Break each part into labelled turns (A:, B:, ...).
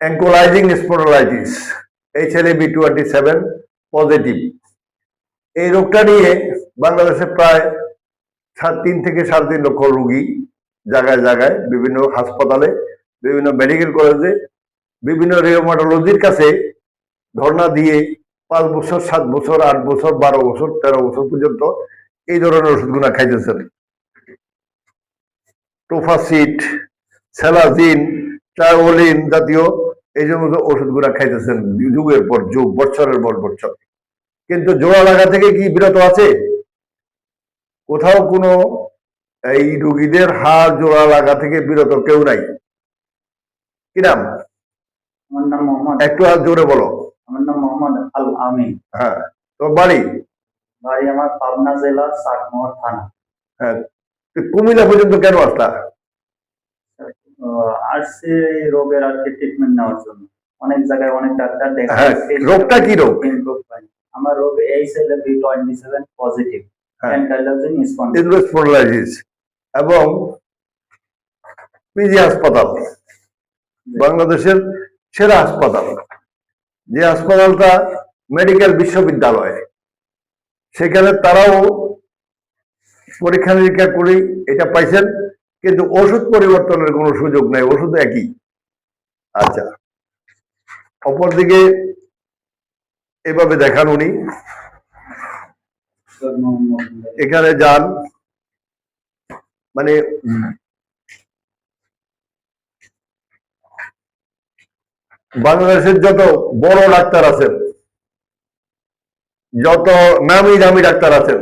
A: Ankylosing spondylitis H L A B twenty seven positive এই রোগটা নিয়ে বাংলাদেশে প্রায় সাত- তিন থেকে সাড়ে তিন লক্ষ রোগী জায়গায় জায়গায়, বিভিন্ন হাসপাতালে, বিভিন্ন মেডিকেল কলেজে বিভিন্ন রিওমাটোলজির কাছে ধর্ণা দিয়ে পাঁচ বছর, সাত বছর, আট বছর, বারো বছর, তেরো বছর পর্যন্ত এই ধরনের ওষুধগুলো খাইতেছেন। টোফাসিট সেলাজিন ট্রায়োলিন জাতীয় এই সমস্ত ওষুধগুলা খাইতেছেন যুগের পর যুগ বছরের পর বছর। কিন্তু জোড়া লাগা থেকে কি বিরত আছে? কোথাও কোনো এই রুগীদের হাড় জোড়া লাগা থেকে বিরত কেউ নাই। কি নাম?
B: আমার নাম মোহাম্মদ।
A: একটু হাত জোরে বলো।
B: আমার নাম মোহাম্মদ আল আমিন
A: হ্যাঁ তোমার বাড়ি?
B: বাড়ি আমার পাবনা জেলা চাটমোহর থানা।
A: হ্যাঁ কুমিল্লা পর্যন্ত কেন আসলা?
B: আসছি এই রোগের আর কি ট্রিটমেন্ট নেওয়ার জন্য। অনেক জায়গায় অনেক ডাক্তার দেখে
A: হ্যাঁ, রোগটা কি রোগ?
B: আমার রোগ H L
A: B
B: twenty seven
A: positive এবং পিজি হাসপাতাল। বাংলাদেশের সেরা হাসপাতাল। যে হাসপাতালটা মেডিকেল বিশ্ববিদ্যালয়। সেখানে তারাও পরীক্ষা নিরীক্ষা করে এটা পাইছেন। কিন্তু ওষুধ পরিবর্তনের কোনো সুযোগ নাই, ওষুধ একই। আচ্ছা অপরদিকে এভাবে দেখান উনি। এখানে যান। মানে বাংলাদেশের যত বড় ডাক্তার আছেন, যত নামি দামি ডাক্তার আছেন,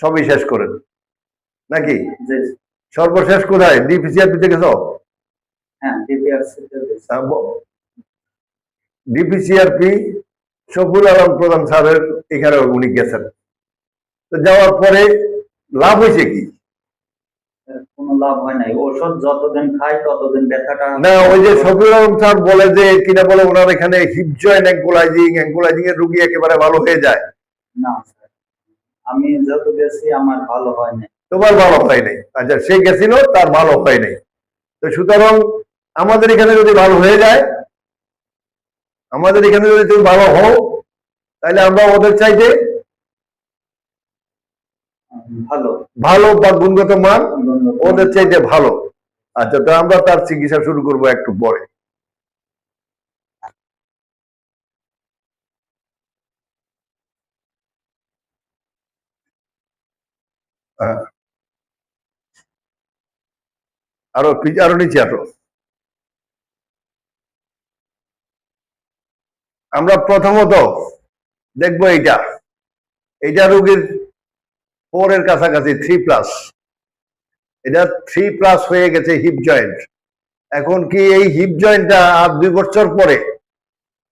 A: সবই শেষ করেন। নাকি? সর্বশেষ কোথায়? ডিপিসিআরপিতে গেছ?
B: হ্যাঁ
A: ডিপিসিআরপি শফুল আলম প্রধান স্যারের এখানে উনি গেছেন। তো যাওয়ার পরে লাভ হয়েছে কি?
B: কোনো লাভ হয় নাই। ওষুধ যতদিন খাই ততদিন ব্যথাটা
A: না ওই যে শফিউল আলম স্যার বলে যে কিনা বলে ওনার এখানে হিপ জয়েন্ট অ্যাঙ্কোলাইজিং অ্যাঙ্কোলাইজিং এর রুগী একেবারে ভালো হয়ে যায়।
B: না আমি যত গেছি আমার ভালো হয় নাই।
A: তোমার ভালো হয় নাই। আচ্ছা সে গেছিল তার ভালো হয় নাই। তো সুতরাং আমাদের এখানে যদি ভালো হয়ে যায় আমাদের এখানে যদি তুমি ভালো হও তাহলে আমরা ওদের চাইতে
B: ভালো।
A: ভালো বা গুণগত মান ওদের চাইতে ভালো। আচ্ছা তো আমরা তার চিকিৎসা শুরু করব একটু পরে। হ্যাঁ। আরও আরও নিচে আসো। আমরা প্রথমত দেখব এইটা। এইটা রোগীর ফোর এর কাছাকাছি থ্রি প্লাস এটা থ্রি প্লাস হয়ে গেছে হিপ জয়েন্ট এখন কি এই হিপ জয়েন্টটা আর দুই বছর পরে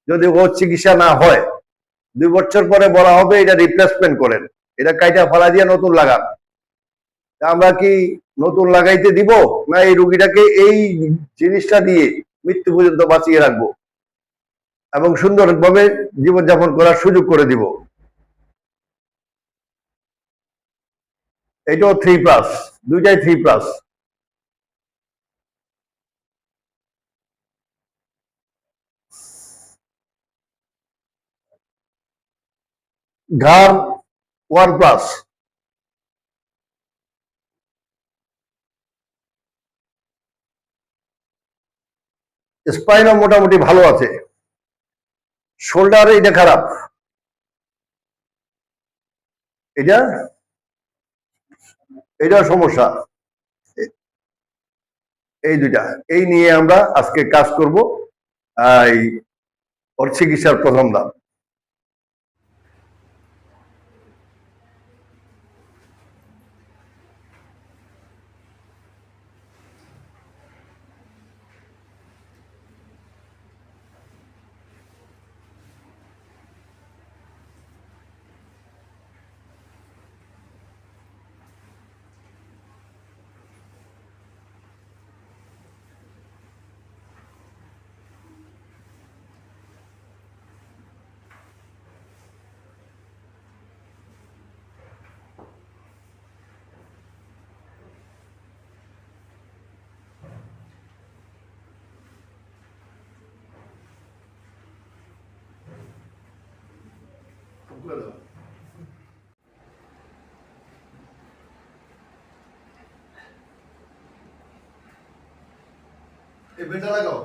A: যদি ও চিকিৎসা না হয়, দুই বছর পরে বলা হবে এটা রিপ্লেসমেন্ট করেন। এটা কাইটা ফেলা দিয়ে নতুন লাগান। আমরা কি নতুন লাগাইতে দিব? না এই রুগীটাকে এই জিনিসটা দিয়ে মৃত্যু পর্যন্ত বাঁচিয়ে রাখব? এবং সুন্দরভাবে জীবনযাপন করার সুযোগ করে দিব। এটাও থ্রি প্লাস দুইটাই থ্রি প্লাস ঘাড় ওয়ান প্লাস স্পাইনও মোটামুটি ভালো আছে। শোল্ডার এটা খারাপ এটা? এটা সমস্যা। এই দুইটা। এই নিয়ে আমরা আজকে কাজ করব। এই ওর চিকিৎসার প্রথম ধাপ। এই বেলটা লাগাও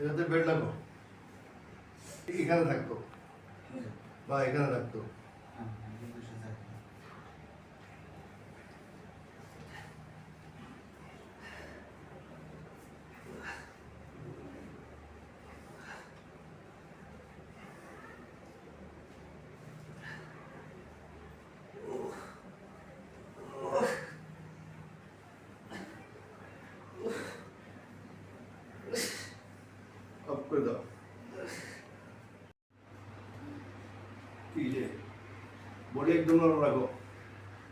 A: এটাতে বেড লাগাও। এখানে থাকতো। বা এখানে থাকতো করে দাও। কি যে? বডি একদম নরম রাখো।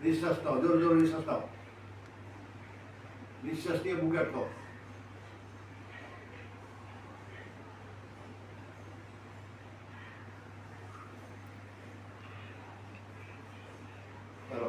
A: নিঃশ্বাস নাও, জোর জোর নিঃশ্বাস নাও। নিঃশ্বাস নিয়ে বুকে আটকাও ছাড়ো।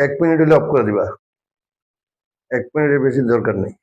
A: এক মিনিট হলে অফ করে দিবা। এক মিনিটের বেশি দরকার নেই।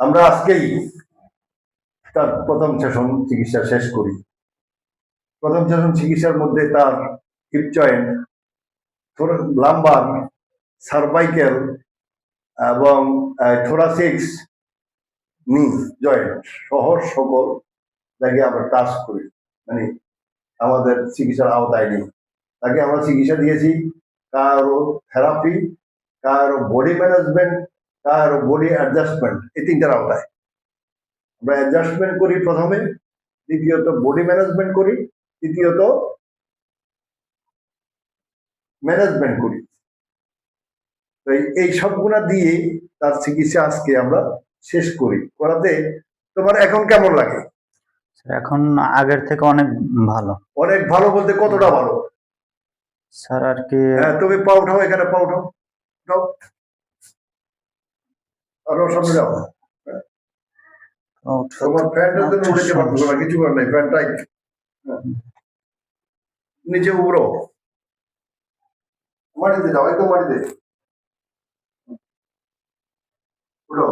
A: আমরা আজকেই তার প্রথম সেশন চিকিৎসা শেষ করি। প্রথম সেশন চিকিৎসার মধ্যে তার হিপ জয়েন্ট লাম্বার, সার্ভাইকেল এবং থোরাসিক্স নি জয়েন্ট সহ সকল জায়গায় আমরা টাচ করি। মানে আমাদের চিকিৎসার আওতায় নেই। তাকে আমরা চিকিৎসা দিয়েছি। কারও থেরাপি কারও বডি ম্যানেজমেন্ট কারও বডি অ্যাডজাস্টমেন্ট এই তিনটার আওতায় আমরা অ্যাডজাস্টমেন্ট করি প্রথমে দ্বিতীয়ত বডি ম্যানেজমেন্ট করি তৃতীয়ত ম্যানেজমেন্ট করি। তো এই- সবগুলা দিয়ে তার চিকিৎসা আজকে আমরা শেষ করি। করাতে তোমার এখন কেমন লাগে?
C: এখন আগের থেকে অনেক ভালো।
A: অনেক ভালো বলতে কতটা ভালো?
C: স্যার আর কি
A: হ্যাঁ তুমি পা উঠাও এখানে পা উঠাও উঠাও। আরও সামনে যাও। তোমার ফ্যানটার জন্য উঠেছে পারছ না কিছু করার নাই ফ্যান টাইট। নিচে উড়ো। মাটিতে যাও একদম মাটিতে। উঠো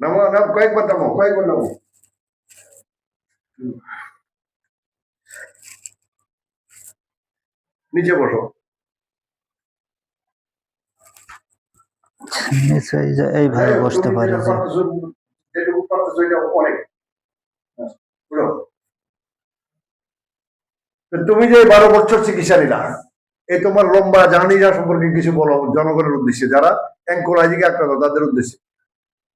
A: নামো নাম কয়েকবার নামো কয়েকবার নামো। নিচে বসো
C: নিচে এই যে এইভাবে
A: হ্যাঁ,
C: বসতে
A: তুমি
C: পারি
A: যেটা
C: যে
A: পারতেছো, যেটুকু পারতেছো এটা অনেক হ্যাঁ, উঠো। তো তুমি যে বারো বছর চিকিৎসা নিলা এই তোমার লম্বা জার্নিটা সম্পর্কে কিছু বলো জনগণের উদ্দেশ্যে যারা অ্যাঙ্কোলাইজিকে আক্রান্ত তাদের উদ্দেশ্যে।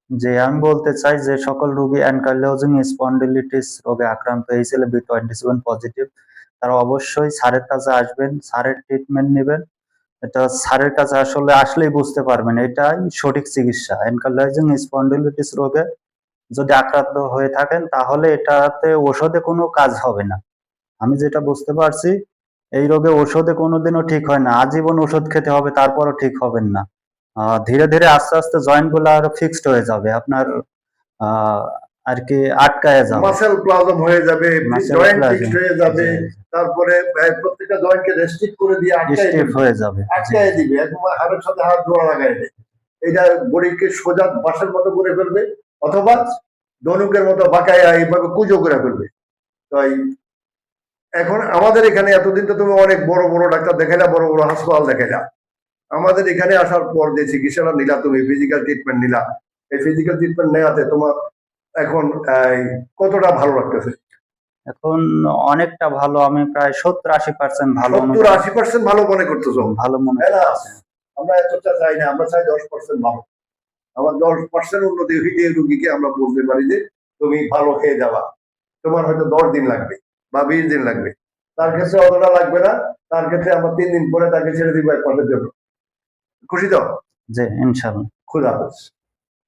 C: যে আমি বলতে চাই যে সকল রোগী অ্যানকাইলোজিং স্পন্ডিলিটিস রোগে আক্রান্ত হয়েছিল বি টোয়েন্টি সেভেন পজিটিভ তারা অবশ্যই স্যারের কাছে আসবেন স্যারের ট্রিটমেন্ট নেবেন এটা স্যারের কাছে আসলে আসলেই বুঝতে পারবেন, এটাই সঠিক চিকিৎসা। অ্যানকাইলোজিং স্পন্ডিলিটিস রোগে যদি আক্রান্ত হয়ে থাকেন, তাহলে এটাতে ওষুধে কোনো কাজ হবে না। আমি যেটা বুঝতে পারছি, এই রোগে ওষুধে কোনোদিনও ঠিক হয় না, আজীবন ওষুধ খেতে হবে, তারপরও ঠিক হবেন না। ধীরে ধীরে আস্তে আস্তে জয়েন্টগুলো আরও ফিক্সড হয়ে যাবে। আপনার আর কি আটকায় যাবে।
A: মাসেল প্লাজম হয়ে যাবে জয়েন্ট ফিক্সড হয়ে যাবে তারপরে প্রত্যেকটা জয়েন্টকে রেস্ট্রিক্ট করে দিয়ে আটকায়
C: হয়ে যাবে।
A: আটকায় দিবে একদম হাড়ের সাথে হাত জোড়া দেয়। এটা বডিকে সোজা বাসের মতো করে ফেলবে অথবা ধনুকের মতো বাঁকায় এইভাবে কুজো করে ফেলবে। তাই এখন আমাদের এখানে এতদিন তো তুমি অনেক বড় বড় ডাক্তার দেখাইলা বড় বড় হাসপাতাল দেখাইলা। আমাদের এখানে আসার পর যে চিকিৎসাটা নিলা তুমি ফিজিক্যাল ট্রিটমেন্ট নিলা। এই ফিজিক্যাল ট্রিটমেন্ট নেওয়াতে তোমার এখন কতটা ভালো লাগতেছে?
C: এখন অনেকটা ভালো আমি প্রায় সত্তর আশি পার্সেন্ট ভালো
A: সত্তর আশি পার্সেন্ট ভালো মনে করতেছো?
C: ভালো মনে
A: হ্যাঁ? আমরা এতটা চাই না আমরা চাই দশ পার্সেন্ট ভালো। আমার দশ পার্সেন্ট উন্নতি হইলে রুগীকে আমরা বলতে পারি যে তুমি ভালো হয়ে যাবা। তোমার হয়তো দশ দিন লাগবে বা বিশ দিন লাগবে। তার ক্ষেত্রে অতটা লাগবে না তার ক্ষেত্রে আমরা তিন দিন পরে তাকে ছেড়ে দিব এক মাসের জন্য খুশি তো?
C: যে ইনশাল্লাহ
A: খুদা হাফেজ।